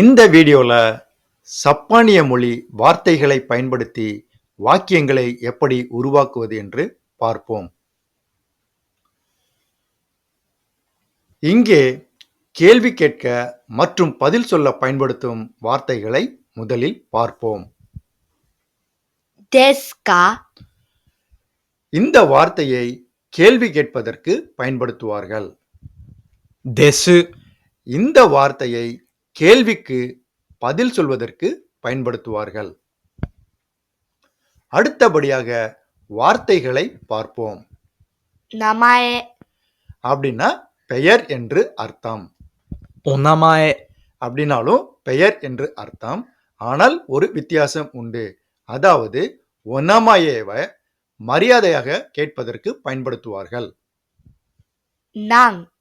இந்த வீடியோவில் சப்பானிய மொழி வார்த்தைகளை பயன்படுத்தி வாக்கியங்களை எப்படி உருவாக்குவது என்று பார்ப்போம். இங்கே கேள்வி கேட்க மற்றும் பதில் சொல்ல பயன்படுத்தும் வார்த்தைகளை முதலில் பார்ப்போம். இந்த வார்த்தையை கேள்வி கேட்பதற்கு பயன்படுத்துவார்கள். தெசு இந்த வார்த்தையை கேள்விக்கு பதில் சொல்வதற்கு பயன்படுத்துவார்கள். அடுத்தபடியாக வார்த்தைகளை பார்ப்போம். நமாயே. அப்படின்னா பெயர் என்று அர்த்தம். ஒன்னமாயே அப்படின்னாலும் பெயர் என்று அர்த்தம். ஆனால் ஒரு வித்தியாசம் உண்டு. அதாவது ஒன்னமாயேவை மரியாதையாக கேட்பதற்கு பயன்படுத்துவார்கள். நான்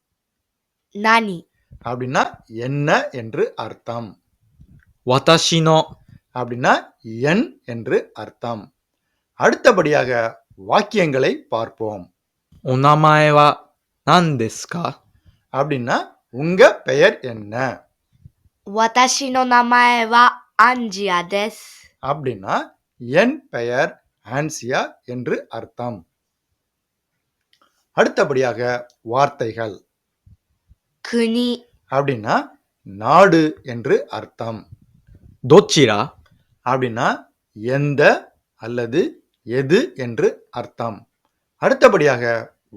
நானி அப்படின்னா என்ன என்று அர்த்தம். வதாஷினோ. அப்படின்னா என் என்று அர்த்தம். அடுத்தபடியாக வாக்கியங்களை பார்ப்போம். உனமாயவா நான் தெஸ்கா அப்படின்னா உங்க பெயர் என்ன? வதாஷினோ நமாயவா ஆஞ்சியா தெஸ் அப்படின்னா என் பெயர் ஆன்சியா என்று அர்த்தம். அடுத்தபடியாக வார்த்தைகள். குனி. அப்படின்னா நாடு என்று அர்த்தம். தோச்சிரா? அப்படின்னா எந்த அல்லது எது என்று அர்த்தம். அடுத்தபடியாக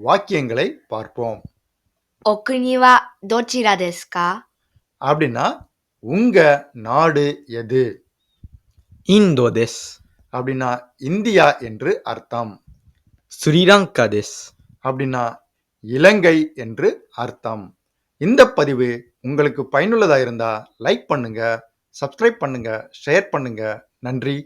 வாக்கியங்களை பார்ப்போம். ஒக்குனிவா தோச்சிரா டெஸ்கா அப்படின்னா உங்க நாடு எது? இந்தோ தெஸ் அப்படின்னா இந்தியா என்று அர்த்தம். ஸ்ரீலங்கா தெஸ் அப்படின்னா இலங்கை என்று அர்த்தம். இந்த பதிவு உங்களுக்கு பயனுள்ளதாக இருந்தால் லைக் பண்ணுங்கள் சப்ஸ்கிரைப் பண்ணுங்கள் ஷேர் பண்ணுங்கள் நன்றி.